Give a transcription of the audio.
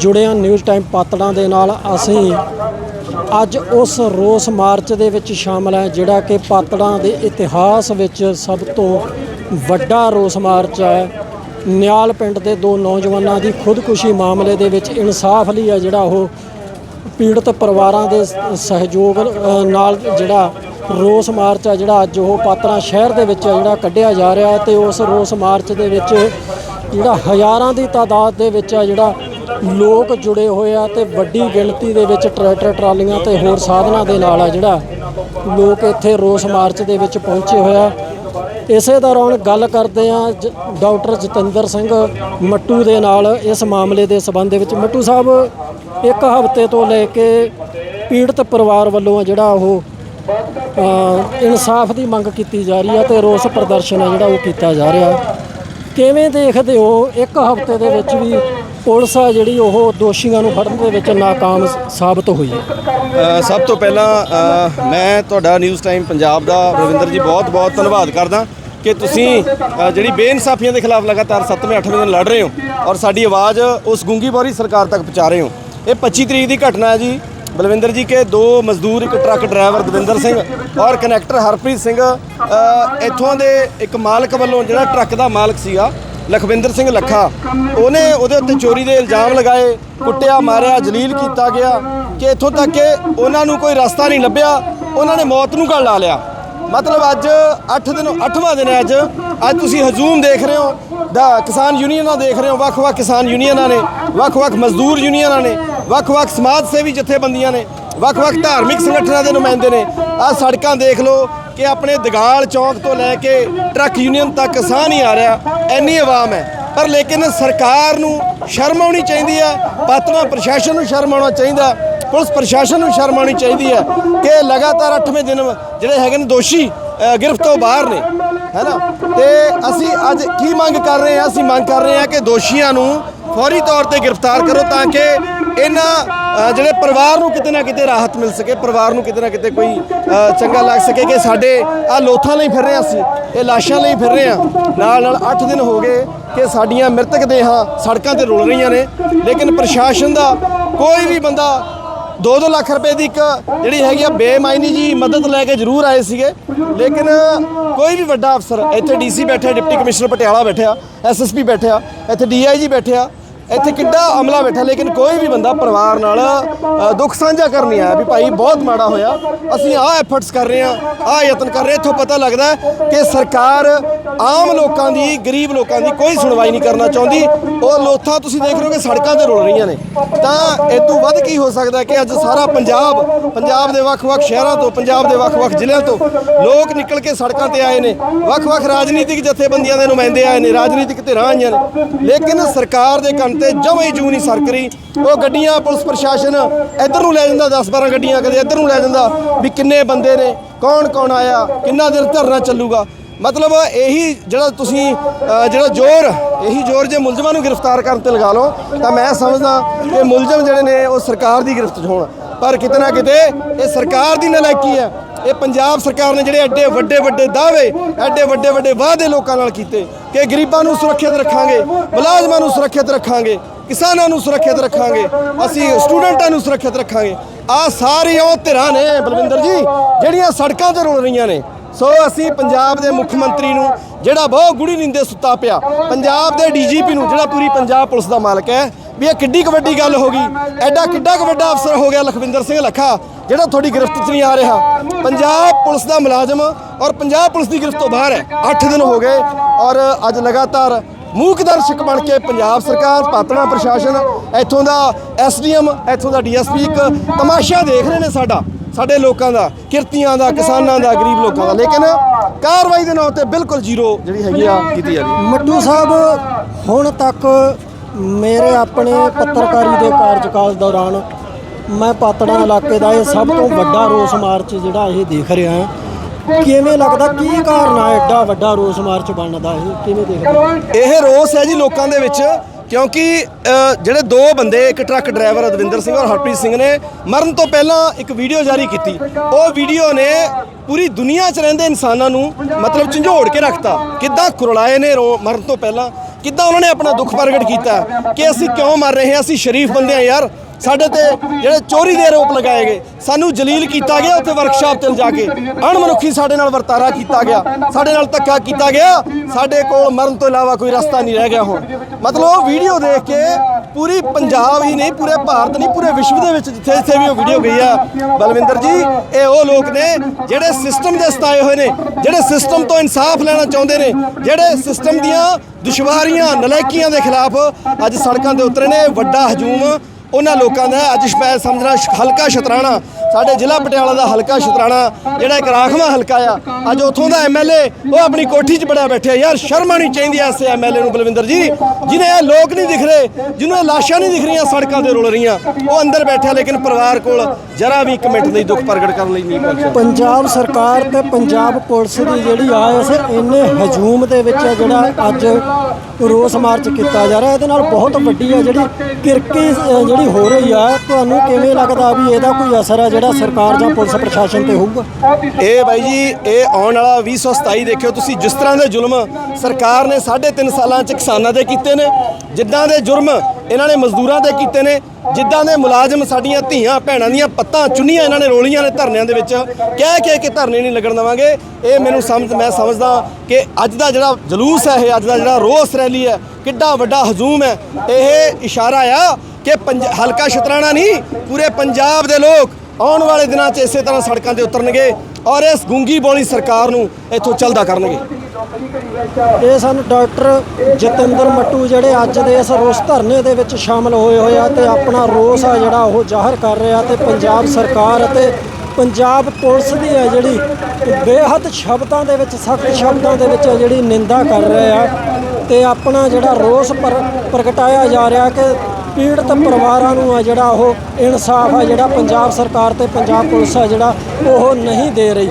ਜੁੜੇ ਹਾਂ news time Patran ਦੇ ਨਾਲ ਅਸੀਂ ਅੱਜ ਉਸ ਰੋਸ ਮਾਰਚ ਦੇ ਵਿੱਚ ਸ਼ਾਮਲ ਹੈ, ਜਿਹੜਾ ਕਿ ਪਾਤੜਾਂ ਦੇ ਇਤਿਹਾਸ ਵਿੱਚ ਸਭ ਤੋਂ ਵੱਡਾ ਰੋਸ ਮਾਰਚ ਹੈ। ਨਿਆਲ ਪਿੰਡ ਦੇ ਦੋ ਨੌਜਵਾਨਾਂ ਦੀ ਖੁਦਕੁਸ਼ੀ ਮਾਮਲੇ ਦੇ ਵਿੱਚ ਇਨਸਾਫ ਲਈ ਹੈ, ਜਿਹੜਾ ਉਹ ਪੀੜਤ ਪਰਿਵਾਰਾਂ ਦੇ ਸਹਿਯੋਗ ਨਾਲ ਜਿਹੜਾ ਰੋਸ ਮਾਰਚ ਆ ਜਿਹੜਾ ਅੱਜ ਉਹ ਪਾਤਰਾ ਸ਼ਹਿਰ ਦੇ ਵਿੱਚ ਆ ਜਿਹੜਾ ਕੱਢਿਆ ਜਾ ਰਿਹਾ ਹੈ ਤੇ ਉਸ ਰੋਸ ਮਾਰਚ ਦੇ ਵਿੱਚ ਜਿਹੜਾ ਹਜ਼ਾਰਾਂ ਦੀ ਤਾਦਾਦ ਦੇ ਵਿੱਚ ਆ ਜਿਹੜਾ ਲੋਕ ਜੁੜੇ ਹੋਏ ਆ ਤੇ ਵੱਡੀ ਗਿਣਤੀ ਦੇ ਵਿੱਚ ਟਰੈਕਟਰ, ਟਰਾਲੀਆਂ ਤੇ ਹੋਰ ਸਾਧਨਾਂ ਦੇ ਨਾਲ ਆ ਜਿਹੜਾ ਲੋਕ ਇੱਥੇ ਰੋਸ ਮਾਰਚ ਦੇ ਵਿੱਚ ਪਹੁੰਚੇ ਹੋਇਆ ਇਸੇ ਦੌਰਾਨ ਗੱਲ ਕਰਦੇ ਆ ਡਾਕਟਰ ਜਤਿੰਦਰ ਸਿੰਘ ਮੱਟੂ ਦੇ ਨਾਲ ਇਸ ਮਾਮਲੇ ਦੇ ਸਬੰਧ ਦੇ ਵਿੱਚ। ਮੱਟੂ ਸਾਹਿਬ, ਇੱਕ ਹਫ਼ਤੇ ਤੋਂ ਲੈ ਕੇ ਪੀੜਤ ਪਰਿਵਾਰ ਵੱਲੋਂ ਜਿਹੜਾ ਉਹ ਇਨਸਾਫ ਦੀ ਮੰਗ ਕੀਤੀ ਜਾ ਰਹੀ ਹੈ ਤੇ ਰੋਸ ਪ੍ਰਦਰਸ਼ਨ ਹੈ ਜਿਹੜਾ ਉਹ ਕੀਤਾ ਜਾ ਰਿਹਾ। ਕਿਵੇਂ ਦੇਖਦੇ ਹੋ ਇੱਕ ਹਫ਼ਤੇ ਦੇ ਵਿੱਚ ਵੀ ਪੁਲਿਸ ਆ ਜਿਹੜੀ ਉਹ ਦੋਸ਼ੀਆਂ ਨੂੰ ਫੜਨ ਦੇ ਵਿੱਚ ਨਾਕਾਮ ਸਾਬਤ ਹੋਈ ਹੈ। ਸਭ ਤੋਂ ਪਹਿਲਾਂ ਮੈਂ ਤੁਹਾਡਾ ਨਿਊਜ਼ ਟਾਈਮ ਪੰਜਾਬ ਦਾ ਰਵਿੰਦਰ ਜੀ ਬਹੁਤ ਬਹੁਤ ਧੰਨਵਾਦ ਕਰਦਾ ਕਿ ਤੁਸੀਂ ਜਿਹੜੀ ਬੇਇਨਸਾਫੀਆਂ ਦੇ ਖਿਲਾਫ ਲਗਾਤਾਰ 7ਵੇਂ 8ਵੇਂ ਦਿਨ ਲੜ ਰਹੇ ਹੋ ਔਰ ਸਾਡੀ ਆਵਾਜ਼ ਉਸ ਗੁੰਗੀ ਬੋਰੀ ਸਰਕਾਰ ਤੱਕ ਪਹੁੰਚਾ ਰਹੇ ਹੋ। ਇਹ 25 ਤਰੀਕ ਦੀ ਘਟਨਾ ਹੈ ਜੀ। ਬਲਵਿੰਦਰ ਜੀ ਕੇ ਦੋ ਮਜ਼ਦੂਰ, ਇੱਕ ਟਰੱਕ ਡਰਾਈਵਰ ਦਵਿੰਦਰ ਸਿੰਘ ਔਰ ਕਨੈਕਟਰ ਹਰਪ੍ਰੀਤ ਸਿੰਘ ਇੱਥੋਂ ਦੇ ਇੱਕ ਮਾਲਕ ਵੱਲੋਂ ਜਿਹੜਾ ਟਰੱਕ ਦਾ ਮਾਲਕ ਸੀਗਾ ਲਖਵਿੰਦਰ ਸਿੰਘ ਲੱਖਾ। ਉਹਨੇ ਉਹਦੇ ਉੱਤੇ ਚੋਰੀ ਦੇ ਇਲਜ਼ਾਮ ਲਗਾਏ, ਕੁੱਟਿਆ, ਮਾਰਿਆ, ਜਲੀਲ ਕੀਤਾ ਗਿਆ ਕਿ ਇੱਥੋਂ ਤੱਕ ਕਿ ਉਹਨਾਂ ਨੂੰ ਕੋਈ ਰਸਤਾ ਨਹੀਂ ਲੱਭਿਆ, ਉਹਨਾਂ ਨੇ ਮੌਤ ਨੂੰ ਗਲ ਲਾ ਲਿਆ। ਮਤਲਬ ਅੱਜ 8 ਦਿਨ 8ਵਾਂ ਦਿਨ ਹੈ ਅੱਜ। ਅੱਜ ਤੁਸੀਂ ਹਜੂਮ ਦੇਖ ਰਹੇ ਹੋ, ਦਾ ਕਿਸਾਨ ਯੂਨੀਅਨਾਂ ਦੇਖ ਰਹੇ ਹੋ, ਵੱਖ-ਵੱਖ ਕਿਸਾਨ ਯੂਨੀਅਨਾਂ ਨੇ, ਵੱਖ-ਵੱਖ ਮਜ਼ਦੂਰ ਯੂਨੀਅਨਾਂ ਨੇ, ਵੱਖ-ਵੱਖ ਸਮਾਜ ਸੇਵੀ ਜਥੇਬੰਦੀਆਂ ਨੇ, ਵੱਖ-ਵੱਖ ਧਾਰਮਿਕ ਸੰਗਠਨਾਂ ਦੇ ਨੁਮਾਇੰਦੇ ਨੇ। ਆਹ ਸੜਕਾਂ ਦੇਖ ਲਓ ਕਿ ਆਪਣੇ ਦਗਾਲ ਚੌਂਕ ਤੋਂ ਲੈ ਕੇ ਟਰੱਕ ਯੂਨੀਅਨ ਤੱਕ ਸਾਹ ਨਹੀਂ ਆ ਰਿਹਾ, ਇੰਨੀ ਆਵਾਮ ਹੈ। ਪਰ ਲੇਕਿਨ ਸਰਕਾਰ ਨੂੰ ਸ਼ਰਮ ਆਉਣੀ ਚਾਹੀਦੀ ਹੈ ਪਾਤੜਾ ਪ੍ਰਸ਼ਾਸਨ ਨੂੰ ਸ਼ਰਮ ਆਉਣਾ ਚਾਹੀਦਾ, ਪੁਲਿਸ ਪ੍ਰਸ਼ਾਸਨ ਨੂੰ ਸ਼ਰਮ ਆਉਣੀ ਚਾਹੀਦੀ ਹੈ ਕਿ ਲਗਾਤਾਰ 8ਵੇਂ ਦਿਨ ਜਿਹੜੇ ਹੈਗੇ ਨੇ ਦੋਸ਼ੀ ਗ੍ਰਿਫਤ ਤੋਂ ਬਾਹਰ ਨੇ ਹੈਨਾ ਤੇ ਅਸੀਂ ਅੱਜ ਕੀ ਮੰਗ ਕਰ ਰਹੇ ਹਾਂ? ਅਸੀਂ ਮੰਗ ਕਰ ਰਹੇ ਹਾਂ ਕਿ ਦੋਸ਼ੀਆਂ ਨੂੰ ਫੌਰੀ ਤੌਰ ਤੇ ਗ੍ਰਿਫਤਾਰ ਕਰੋ ਤਾਂ ਕਿ ਇਹਨਾਂ ਜਿਹੜੇ ਪਰਿਵਾਰ ਨੂੰ ਕਿਤੇ ਨਾ ਕਿਤੇ ਰਾਹਤ ਮਿਲ ਸਕੇ, ਪਰਿਵਾਰ ਨੂੰ ਕਿਤੇ ਨਾ ਕਿਤੇ ਕੋਈ ਚੰਗਾ ਲੱਗ ਸਕੇ ਕਿ ਸਾਡੇ ਆ ਲੋਥਾਂ ਲਈ ਫਿਰ ਰਹੇ ਹਾਂ ਅਸੀਂ, ਇਹ ਲਾਸ਼ਾਂ ਲਈ ਫਿਰ ਰਹੇ ਹਾਂ। ਨਾਲ ਨਾਲ 8 ਦਿਨ ਹੋ ਗਏ ਕਿ ਸਾਡੀਆਂ ਮ੍ਰਿਤਕ ਦੇਹਾਂ ਸੜਕਾਂ ਤੇ ਰੁਲ ਰਹੀਆਂ ਨੇ, ਲੇਕਿਨ ਪ੍ਰਸ਼ਾਸਨ ਦਾ ਕੋਈ ਵੀ ਬੰਦਾ 2-2 ਲੱਖ ਰੁਪਏ ਦੀ ਇੱਕ ਜਿਹੜੀ ਹੈਗੀ ਆ ਬੇਮਾਇਨੀ ਜੀ ਮਦਦ ਲੈ ਕੇ ਜ਼ਰੂਰ ਆਏ ਸੀਗੇ, ਲੇਕਿਨ ਕੋਈ ਵੀ ਵੱਡਾ ਅਫਸਰ, ਇੱਥੇ ਡੀਸੀ ਬੈਠਿਆ, ਡਿਪਟੀ ਕਮਿਸ਼ਨਰ ਪਟਿਆਲਾ ਬੈਠਿਆ ਐਸਐਸਪੀ ਬੈਠਿਆ, ਇੱਥੇ ਡੀਆਈਜੀ ਬੈਠਿਆ ਇੱਥੇ ਕਿੱਡਾ ਅਮਲਾ ਬੈਠਾ, ਲੇਕਿਨ ਕੋਈ ਵੀ ਬੰਦਾ ਪਰਿਵਾਰ ਨਾਲ ਦੁੱਖ ਸਾਂਝਾ ਕਰਨ ਨਹੀਂ ਆਇਆ ਵੀ ਭਾਈ ਬਹੁਤ ਮਾੜਾ ਹੋਇਆ। ਅਸੀਂ ਆਹ ਐਫਰਟਸ ਕਰ ਰਹੇ ਹਾਂ, ਆਹ ਯਤਨ ਕਰ ਰਹੇ ਇੱਥੋਂ ਪਤਾ ਲੱਗਦਾ ਕਿ ਸਰਕਾਰ ਆਮ ਲੋਕਾਂ ਦੀ, ਗਰੀਬ ਲੋਕਾਂ ਦੀ ਕੋਈ ਸੁਣਵਾਈ ਨਹੀਂ ਕਰਨਾ ਚਾਹੁੰਦੀ। ਉਹ ਲੋਥਾਂ ਤੁਸੀਂ ਦੇਖ ਰਹੇ ਹੋ ਕਿ ਸੜਕਾਂ ਤੇ ਰੁਲ ਰਹੀਆਂ ਨੇ। ਤਾਂ ਇਹ ਤੋਂ ਵੱਧ ਕੀ ਹੋ ਸਕਦਾ ਕਿ ਅੱਜ ਸਾਰਾ ਪੰਜਾਬ ਪੰਜਾਬ ਦੇ ਵੱਖ-ਵੱਖ ਸ਼ਹਿਰਾਂ ਤੋਂ, ਪੰਜਾਬ ਦੇ ਵੱਖ-ਵੱਖ ਜ਼ਿਲ੍ਹਿਆਂ ਤੋਂ ਲੋਕ ਨਿਕਲ ਕੇ ਸੜਕਾਂ ਤੇ ਆਏ ਨੇ। ਵੱਖ-ਵੱਖ ਰਾਜਨੀਤਿਕ ਜਥੇਬੰਦੀਆਂ ਦੇ ਨੁਮਾਇੰਦੇ ਆਏ ਨੇ, ਰਾਜਨੀਤਿਕ ਧਿਰਾਂ ਆਈਆਂ ਨੇ। ਲੇਕਿਨ ਸਰਕਾਰ ਦੇ ਕੰਨ ਤੇ ਜਮਾਂ ਜੂ ਨਹੀਂ ਸਰਕਰੀ ਉਹ ਗੱਡੀਆਂ ਪੁਲਿਸ ਪ੍ਰਸ਼ਾਸਨ ਇੱਧਰ ਨੂੰ ਲੈ ਜਾਂਦਾ 10-12 ਗੱਡੀਆਂ ਕਦੇ ਇੱਧਰ ਨੂੰ ਲੈ ਜਾਂਦਾ ਵੀ ਕਿੰਨੇ ਬੰਦੇ ਨੇ ਕੌਣ-ਕੌਣ ਆਇਆ, ਕਿੰਨਾ ਦਿਨ ਧਰਨਾ ਚੱਲੂਗਾ। ਮਤਲਬ ਇਹੀ ਜਿਹੜਾ ਤੁਸੀਂ ਜਿਹੜਾ ਜ਼ੋਰ, ਇਹੀ ਜ਼ੋਰ ਜੇ ਮੁਲਜ਼ਮਾਂ ਨੂੰ ਗ੍ਰਿਫਤਾਰ ਕਰਨ ਤੇ ਲਗਾ ਲਓ, ਤਾਂ ਮੈਂ ਸਮਝਦਾ ਕਿ ਮੁਲਜ਼ਮ ਜਿਹੜੇ ਨੇ ਉਹ ਸਰਕਾਰ ਦੀ ਗ੍ਰਿਫਤ 'ਚ ਹੋਣ। ਪਰ ਕਿਤੇ ਨਾ ਕਿਤੇ ਇਹ ਸਰਕਾਰ ਦੀ ਨਲਾਇਕੀ ਹੈ। ਇਹ ਪੰਜਾਬ ਸਰਕਾਰ ਨੇ ਜਿਹੜੇ ਐਡੇ ਵੱਡੇ ਵੱਡੇ ਦਾਅਵੇ, ਐਡੇ ਵੱਡੇ ਵੱਡੇ ਵਾਅਦੇ ਲੋਕਾਂ ਨਾਲ ਕੀਤੇ। ਕਿ ਗਰੀਬਾਂ ਨੂੰ ਸੁਰੱਖਿਅਤ ਰੱਖਾਂਗੇ, ਮੁਲਾਜ਼ਮਾਂ ਨੂੰ ਸੁਰੱਖਿਅਤ ਰੱਖਾਂਗੇ, ਕਿਸਾਨਾਂ ਨੂੰ ਸੁਰੱਖਿਅਤ ਰੱਖਾਂਗੇ, ਅਸੀਂ ਸਟੂਡੈਂਟਾਂ ਨੂੰ ਸੁਰੱਖਿਅਤ ਰੱਖਾਂਗੇ। ਆ ਸਾਰੀ ਉਹ ਧਿਰਾਂ ਨੇ ਬਲਵਿੰਦਰ ਜੀ, ਜਿਹੜੀਆਂ ਸੜਕਾਂ ਤੇ ਰੁਲ ਰਹੀਆਂ ਨੇ। ਸੋ ਅਸੀਂ ਪੰਜਾਬ ਦੇ ਮੁੱਖ ਮੰਤਰੀ ਨੂੰ, ਜਿਹੜਾ ਬਹੁਤ ਗੁੜੀ ਨਿੰਦੇ ਸੁੱਤਾ ਪਿਆ, ਪੰਜਾਬ ਦੇ ਡੀਜੀਪੀ ਨੂੰ, ਜਿਹੜਾ ਪੂਰੀ ਪੰਜਾਬ ਪੁਲਿਸ ਦਾ ਮਾਲਕ ਹੈ, ਵੀ ਇਹ ਕਿੱਡੀ ਕੁ ਵੱਡੀ ਗੱਲ ਹੋ ਗਈ, ਐਡਾ ਕਿੱਡਾ ਕੁ ਵੱਡਾ ਅਫਸਰ ਹੋ ਗਿਆ ਲਖਵਿੰਦਰ ਸਿੰਘ ਲੱਖਾ। ਜਿਹੜਾ ਤੁਹਾਡੀ ਗ੍ਰਿਫਤ 'ਚ ਨਹੀਂ ਆ ਰਿਹਾ, ਪੰਜਾਬ ਪੁਲਿਸ ਦਾ ਮੁਲਾਜ਼ਮ ਔਰ ਪੰਜਾਬ ਪੁਲਿਸ ਦੀ ਗ੍ਰਿਫਤ ਤੋਂ ਬਾਹਰ ਹੈ। 8 ਦਿਨ ਹੋ ਗਏ ਔਰ ਅੱਜ ਲਗਾਤਾਰ ਮੂਕ ਦਰਸ਼ਕ ਬਣ ਕੇ ਪੰਜਾਬ ਸਰਕਾਰ, ਪਾਤਣਾ ਪ੍ਰਸ਼ਾਸਨ, ਇੱਥੋਂ ਦਾ ਐਸਡੀਐਮ, ਇੱਥੋਂ ਦਾ ਡੀਐਸਪੀ ਇੱਕ ਤਮਾਸ਼ਾ ਦੇਖ ਰਹੇ ਨੇ ਸਾਡਾ, ਸਾਡੇ ਲੋਕਾਂ ਦਾ, ਕਿਰਤੀਆਂ ਦਾ, ਕਿਸਾਨਾਂ ਦਾ, ਗਰੀਬ ਲੋਕਾਂ ਦਾ। ਲੇਕਿਨ ਕਾਰਵਾਈ ਦੇ ਨਾਂ ਤੇ ਬਿਲਕੁਲ ਜ਼ੀਰੋ ਜਿਹੜੀ ਹੈਗੀ ਆ ਕੀਤੀ ਜਾ ਰਹੀ ਹੈ। ਮੱਟੂ ਸਾਹਿਬ, ਹੁਣ ਤੱਕ ਮੇਰੇ ਆਪਣੇ ਪੱਤਰਕਾਰੀ ਦੇ ਕਾਰਜਕਾਲ ਦੌਰਾਨ ਮੈਂ ਪਾਤੜਾ ਇਲਾਕੇ ਦਾ ਇਹ ਸਭ ਤੋਂ ਵੱਡਾ ਰੋਸ ਮਾਰਚ ਜਿਹੜਾ ਇਹ ਦੇਖ ਰਿਹਾ ਹਾਂ। ਕਿਵੇਂ ਲੱਗਦਾ, ਕੀ ਕਾਰਨ ਆ ਐਡਾ ਵੱਡਾ ਰੋਸ ਮਾਰਚ ਬਣਦਾ ਇਹ? ਕਿਵੇਂ ਦੇਖਦੇ ਇਹ ਰੋਸ ਹੈ ਜੀ ਲੋਕਾਂ ਦੇ ਵਿੱਚ, ਕਿਉਂਕਿ ਜਿਹੜੇ ਦੋ ਬੰਦੇ, ਇੱਕ ਟਰੱਕ ਡਰਾਈਵਰ ਅਦਵਿੰਦਰ ਸਿੰਘ ਔਰ ਹਰਪ੍ਰੀਤ ਸਿੰਘ ਨੇ ਮਰਨ ਤੋਂ ਪਹਿਲਾਂ ਇੱਕ ਵੀਡੀਓ ਜਾਰੀ ਕੀਤੀ। ਉਹ ਵੀਡੀਓ ਨੇ ਪੂਰੀ ਦੁਨੀਆ 'ਚ ਰਹਿੰਦੇ ਇਨਸਾਨਾਂ ਨੂੰ ਮਤਲਬ ਝੰਜੋੜ ਕੇ ਰੱਖਤਾ। ਕਿੱਦਾਂ ਕੁਰਲਾਏ ਨੇ ਰੋ- ਮਰਨ ਤੋਂ ਪਹਿਲਾਂ? ਕਿੱਦਾਂ ਉਹਨਾਂ ਨੇ ਆਪਣਾ ਦੁੱਖ ਪ੍ਰਗਟ ਕੀਤਾ? ਕਿ ਅਸੀਂ ਕਿਉਂ ਮਰ ਰਹੇ ਹਾਂ? ਅਸੀਂ ਸ਼ਰੀਫ ਬੰਦੇ ਆ ਯਾਰ। ਸਾਡੇ ਤੇ ਜਿਹੜੇ ਚੋਰੀ ਦੇ ਆਰੋਪ ਲਗਾਏ ਗਏ, ਸਾਨੂੰ ਜਲੀਲ ਕੀਤਾ ਗਿਆ ਉੱਥੇ ਵਰਕਸ਼ਾਪ ਤੇ ਜਾ ਕੇ। ਅਣਮਨੁੱਖੀ ਸਾਡੇ ਨਾਲ ਵਰਤਾਰਾ ਕੀਤਾ ਗਿਆ, ਸਾਡੇ ਨਾਲ ਧੱਕਾ ਕੀਤਾ ਗਿਆ, ਸਾਡੇ ਕੋਲ ਮਰਨ ਤੋਂ ਇਲਾਵਾ ਕੋਈ ਰਸਤਾ ਨਹੀਂ ਰਹਿ ਗਿਆ ਹੁਣ। ਮਤਲਬ ਉਹ ਵੀਡੀਓ ਦੇਖ ਕੇ ਪੂਰੀ ਪੰਜਾਬ ਹੀ ਨਹੀਂ, ਪੂਰੇ ਭਾਰਤ ਨਹੀਂ, ਪੂਰੇ ਵਿਸ਼ਵ ਦੇ ਵਿੱਚ ਜਿੱਥੇ ਜਿੱਥੇ ਵੀ ਉਹ ਵੀਡੀਓ ਗਈ ਆ, ਬਲਵਿੰਦਰ ਜੀ, ਇਹ ਉਹ ਲੋਕ ਨੇ ਜਿਹੜੇ ਸਿਸਟਮ ਦੇ ਸਤਾਏ ਹੋਏ ਨੇ, ਜਿਹੜੇ ਸਿਸਟਮ ਤੋਂ ਇਨਸਾਫ ਲੈਣਾ ਚਾਹੁੰਦੇ ਨੇ, ਜਿਹੜੇ ਸਿਸਟਮ ਦੀਆਂ ਦੁਸ਼ਵਾਰੀਆਂ, ਨਲਾਇਕੀਆਂ ਦੇ ਖਿਲਾਫ ਅੱਜ ਸੜਕਾਂ ਦੇ ਉਤਰੇ ਨੇ, ਵੱਡਾ ਹਜੂਮ ਉਹਨਾਂ ਲੋਕਾਂ ਦਾ ਅੱਜ ਮੈਂ ਸਮਝਣਾ ਹਲਕਾ ਸ਼ਤਰਾਣਾ ਸਾਡੇ ਜ਼ਿਲ੍ਹਾ ਪਟਿਆਲਾ ਦਾ ਹਲਕਾ ਸ਼ਤਰਾਣਾ, ਜਿਹੜਾ ਇੱਕ ਰਾਖਵਾਂ ਹਲਕਾ ਆ, ਅੱਜ ਉੱਥੋਂ ਦਾ ਐਮਐਲਏ ਉਹ ਆਪਣੀ ਕੋਠੀ 'ਚ ਬੜਿਆ ਬੈਠਿਆ। ਯਾਰ, ਸ਼ਰਮ ਆਉਣੀ ਚਾਹੀਦੀ ਐ ਐਸੇ ਐਮਐਲਏ ਨੂੰ, ਬਲਵਿੰਦਰ ਜੀ। ਜਿਹਨੇ ਇਹ ਲੋਕ ਨਹੀਂ ਦਿਖ ਰਹੇ, ਜਿਹਨੂੰ ਲਾਸ਼ਾਂ ਨਹੀਂ ਦਿਖ ਰਹੀਆਂ, ਸੜਕਾਂ ਤੇ ਰੁਲ ਰਹੀਆਂ, ਉਹ ਅੰਦਰ ਬੈਠਿਆ, ਲੇਕਿਨ ਪਰਿਵਾਰ ਕੋਲ ਜਰਾ ਵੀ ਇੱਕ ਮਿੰਟ ਲਈ ਦੁੱਖ ਪ੍ਰਗਟ ਕਰਨ ਲਈ ਨਹੀਂ ਪਹੁੰਚਿਆ। ਪੰਜਾਬ ਸਰਕਾਰ ਤੇ ਪੰਜਾਬ ਪੁਲਿਸ ਦੀ ਜਿਹੜੀ ਆ, ਇਸ ਇੰਨੇ ਹਜੂਮ ਦੇ ਵਿੱਚ ਜਿਹੜਾ ਅੱਜ ਰੋਸ ਮਾਰਚ ਕੀਤਾ ਜਾ ਰਿਹਾ, ਇਹਦੇ ਨਾਲ ਬਹੁਤ ਵੱਡੀ ਆ ਜਿਹੜੀ ਕਿਰਕੀ ਜਿਹੜੀ ਹੋ ਰਹੀ ਆ, ਤੁਹਾਨੂੰ ਕਿਵੇਂ ਲੱਗਦਾ ਵੀ ਇਹਦਾ ਕੋਈ ਅਸਰ ਆ ਜਿਹੜਾ ਸਰਕਾਰ ਜਾਂ ਪੁਲਿਸ ਪ੍ਰਸ਼ਾਸਨ ਤੇ ਹੋਊਗਾ? ਇਹ ਬਾਈ ਜੀ, ਇਹ ਆਉਣ ਵਾਲਾ 2027 ਦੇਖਿਓ ਤੁਸੀਂ, ਜਿਸ ਤਰ੍ਹਾਂ ਦੇ ਜ਼ੁਲਮ ਸਰਕਾਰ ਨੇ 3.5 ਸਾਲਾਂ 'ਚ ਕਿਸਾਨਾਂ ਦੇ ਕੀਤੇ ਨੇ, ਜਿੱਦਾਂ ਦੇ ਜੁਰਮ ਇਹਨਾਂ ਨੇ ਮਜ਼ਦੂਰਾਂ ਤੇ ਕੀਤੇ ਨੇ, ਜਿੱਦਾਂ ਦੇ ਮੁਲਾਜ਼ਮ ਸਾਡੀਆਂ ਧੀਆਂ ਭੈਣਾਂ ਦੀਆਂ ਪੱਤਾਂ ਚੁੰਨੀਆਂ ਇਹਨਾਂ ਨੇ ਰੋਲੀਆਂ ਨੇ ਧਰਨਿਆਂ ਦੇ ਵਿੱਚ, ਕਹਿ ਕੇ ਕਿ ਧਰਨੇ ਨਹੀਂ ਲੱਗਣ ਦੇਵਾਂਗੇ, ਇਹ ਮੈਨੂੰ ਸਮਝ, ਮੈਂ ਸਮਝਦਾ ਕਿ ਅੱਜ ਦਾ ਜਿਹੜਾ ਜਲੂਸ ਹੈ, ਇਹ ਅੱਜ ਦਾ ਜਿਹੜਾ ਰੋਸ ਰੈਲੀ ਹੈ, ਕਿੱਡਾ ਵੱਡਾ ਹਜੂਮ ਹੈ, ਇਹ ਇਸ਼ਾਰਾ ਆ ਕਿ ਪੰਜ- ਹਲਕਾ ਸ਼ਤਰਾਣਾ ਨਹੀਂ, ਪੂਰੇ ਪੰਜਾਬ ਦੇ ਲੋਕ ਆਉਣ ਵਾਲੇ ਦਿਨਾਂ 'ਚ ਇਸੇ ਤਰ੍ਹਾਂ ਸੜਕਾਂ ਤੇ ਉਤਰਨਗੇ ਔਰ ਇਸ ਗੁੰਗੀ ਬੋਲੀ ਸਰਕਾਰ ਨੂੰ ਇੱਥੋਂ ਚੱਲਦਾ ਕਰਨਗੇ। ਇਹ ਸਨ ਡਾਕਟਰ ਜਤਿੰਦਰ ਮੱਟੂ ਜਿਹੜੇ ਅੱਜ ਦੇ ਇਸ ਰੋਸ ਧਰਨੇ ਦੇ ਵਿੱਚ ਸ਼ਾਮਲ ਹੋਏ ਹੋਏ ਆ ਤੇ ਆਪਣਾ ਰੋਸ ਆ ਜਿਹੜਾ ਉਹ ਜ਼ਾਹਰ ਕਰ ਰਿਹਾ ਤੇ ਪੰਜਾਬ ਸਰਕਾਰ ਅਤੇ ਪੰਜਾਬ ਪੁਲਿਸ ਦੀ ਹੈ ਜਿਹੜੀ ਬੇਹੱਦ ਸ਼ਬਦਾਂ ਦੇ ਵਿੱਚ, ਸਖਤ ਸ਼ਬਦਾਂ ਦੇ ਵਿੱਚ ਜਿਹੜੀ ਨਿੰਦਾ ਕਰ ਰਹੇ ਆ ਤੇ ਆਪਣਾ ਜਿਹੜਾ ਰੋਸ ਪਰ ਪ੍ਰਗਟਾਇਆ ਜਾ ਰਿਹਾ ਕਿ ਪੀੜਤ ਪਰਿਵਾਰਾਂ ਨੂੰ ਆ ਜਿਹੜਾ ਉਹ ਇਨਸਾਫ ਆ ਜਿਹੜਾ ਪੰਜਾਬ ਸਰਕਾਰ ਤੇ ਪੰਜਾਬ ਪੁਲਿਸ ਆ ਜਿਹੜਾ ਉਹ ਨਹੀਂ ਦੇ ਰਹੀ।